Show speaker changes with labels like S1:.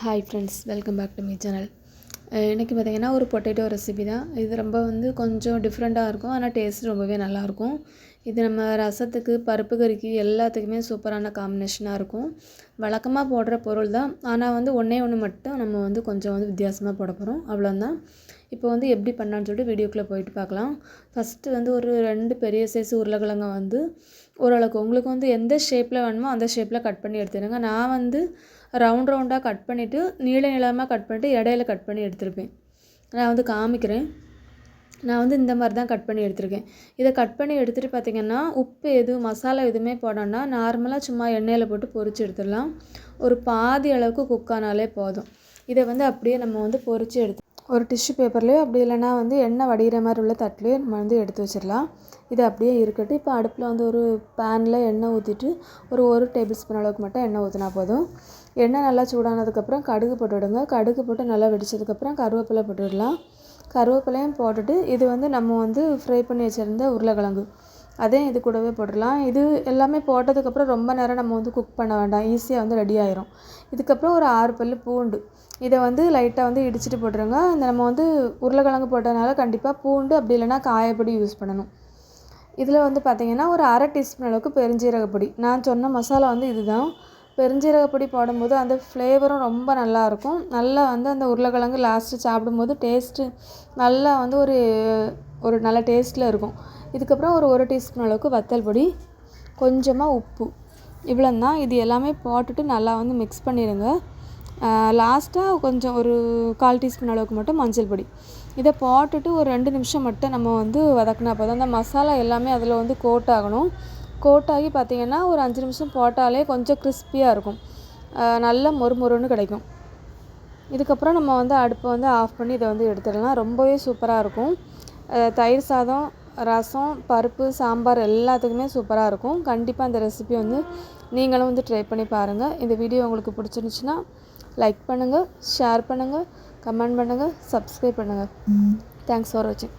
S1: Hi friends welcome back to my channel இன்றைக்கி பார்த்தீங்கன்னா ஒரு பொட்டேட்டோ ரெசிபி தான். இது ரொம்ப வந்து கொஞ்சம் டிஃப்ரெண்ட்டாக இருக்கும். ஆனால் டேஸ்ட் ரொம்பவே நல்லாயிருக்கும் இது நம்ம ரசத்துக்கு பருப்பு கறிக்கு எல்லாத்துக்குமே சூப்பரான காம்பினேஷனாக இருக்கும். வழக்கமாக போடுற பொருள் தான். ஆனால் வந்து ஒன்றே ஒன்று மட்டும் நம்ம வந்து கொஞ்சம் வந்து வித்தியாசமாக போட போகிறோம் அவ்வளோந்தான் இப்போ வந்து எப்படி பண்ணான்னு சொல்லிட்டு வீடியோக்குள்ளே போயிட்டு பார்க்கலாம். ஃபஸ்ட்டு வந்து ஒரு ரெண்டு பெரிய சைஸ் உருளைக்கிழங்க வந்து ஓரளவுக்கு. உங்களுக்கு வந்து எந்த ஷேப்பில் வேணுமோ அந்த ஷேப்பில் கட் பண்ணி எடுத்துடுங்க. நான் வந்து ரவுண்ட் ரவுண்டாக கட் பண்ணிவிட்டு நீள நீளமாக கட் பண்ணிவிட்டு இடையில கட் பண்ணி எடுத்துருப்பேன். நான் வந்து காமிக்கிறேன். நான் வந்து இந்த மாதிரி தான் கட் பண்ணி எடுத்திருக்கேன். இதை கட் பண்ணி எடுத்துகிட்டு பார்த்திங்கன்னா உப்பு எதுவும் மசாலா எதுவுமே போடணும்னா நார்மலாக சும்மா எண்ணெயில் போட்டு பொரிச்சு எடுத்துடலாம். ஒரு பாதி அளவுக்கு குக் ஆனாலே போதும். இதை வந்து அப்படியே நம்ம வந்து பொரிச்சு எடுத்து ஒரு டிஷ்யூ பேப்பர்லேயோ அப்படி இல்லைனா வந்து எண்ணெய் வடிகிற மாதிரி உள்ள தட்டுலேயோ நம்ம வந்து எடுத்து வச்சிடலாம். இது அப்படியே இருக்கட்டும். இப்போ அடுப்பில் வந்து ஒரு பேனில் எண்ணெய் ஊற்றிட்டு ஒரு ஒரு டேபிள் ஸ்பூன் அளவுக்கு மட்டும் எண்ணெய் ஊற்றினா போதும். எண்ணெய் நல்லா சூடானதுக்கப்புறம் கடுகு போட்டு விடுங்க. கடுகு போட்டு நல்லா வெடிச்சதுக்கப்புறம் கருவேப்பிலை போட்டு விடலாம். கருவேப்பிலையும் போட்டுட்டு இது வந்து நம்ம வந்து ஃப்ரை பண்ணி வச்சுருந்த உருளைக்கிழங்கு. அதையும் இது கூடவே போட்டுடலாம். இது எல்லாமே போட்டதுக்கப்புறம் ரொம்ப நேரம் நம்ம வந்து குக் பண்ண வேண்டாம். ஈஸியாக வந்து ரெடி ஆயிரும். இதுக்கப்புறம் ஒரு ஆறு பல் பூண்டு. இதை வந்து லைட்டாக வந்து இடிச்சிட்டு போட்டுருங்க. இந்த நம்ம வந்து உருளைக்கிழங்கு போட்டதுனால கண்டிப்பாக பூண்டு அப்படி இல்லைனா காயப்பொடி யூஸ் பண்ணணும். இதில் வந்து பார்த்திங்கன்னா ஒரு அரை டீஸ்பூன் அளவுக்கு பெருஞ்சீரகப்பொடி. நான் சொன்ன மசாலா வந்து இதுதான். பெருஞ்சீரகப்பொடி போடும்போது அந்த ஃப்ளேவரும் ரொம்ப நல்லாயிருக்கும். நல்லா வந்து அந்த உருளைக்கிழங்கு லாஸ்ட்டு சாப்பிடும்போது டேஸ்ட்டு நல்லா வந்து ஒரு ஒரு நல்ல டேஸ்ட்டில் இருக்கும். இதுக்கப்புறம் ஒரு ஒரு டீஸ்பூன் அளவுக்கு வத்தல் பொடி கொஞ்சமாக உப்பு. இவ்வளோந்தான் இது எல்லாமே போட்டுட்டு நல்லா வந்து மிக்ஸ் பண்ணிடுங்க. லாஸ்ட்டாக கொஞ்சம் ஒரு கால் டீஸ்பூன் அளவுக்கு மட்டும் மஞ்சள் பொடி. இதை போட்டுட்டு ஒரு ரெண்டு நிமிஷம் மட்டும் நம்ம வந்து வதக்கினா போதும். அந்த மசாலா எல்லாமே அதில் வந்து கோட் ஆகணும். கோட் ஆகி பார்த்திங்கன்னா ஒரு அஞ்சு நிமிஷம் போட்டாலே கொஞ்சம் கிறிஸ்பியாக இருக்கும். நல்ல மொறு மொறுன்னு கிடைக்கும். இதுக்கப்புறம் நம்ம வந்து அடுப்பை வந்து ஆஃப் பண்ணி இதை வந்து எடுத்துடலாம். ரொம்பவே சூப்பராக இருக்கும். தயிர் சாதம் ரசம் பருப்பு சாம்பார் எல்லாத்துக்குமே சூப்பராக இருக்கும். கண்டிப்பாக அந்த ரெசிபி வந்து நீங்களும் வந்து ட்ரை பண்ணி பாருங்கள் இந்த வீடியோ உங்களுக்கு பிடிச்சிருந்துச்சுன்னா லைக் பண்ணுங்கள் ஷேர் பண்ணுங்கள் கமெண்ட் பண்ணுங்கள் சப்ஸ்கிரைப் பண்ணுங்கள் தேங்க்ஸ் ஃபார் வாட்சிங்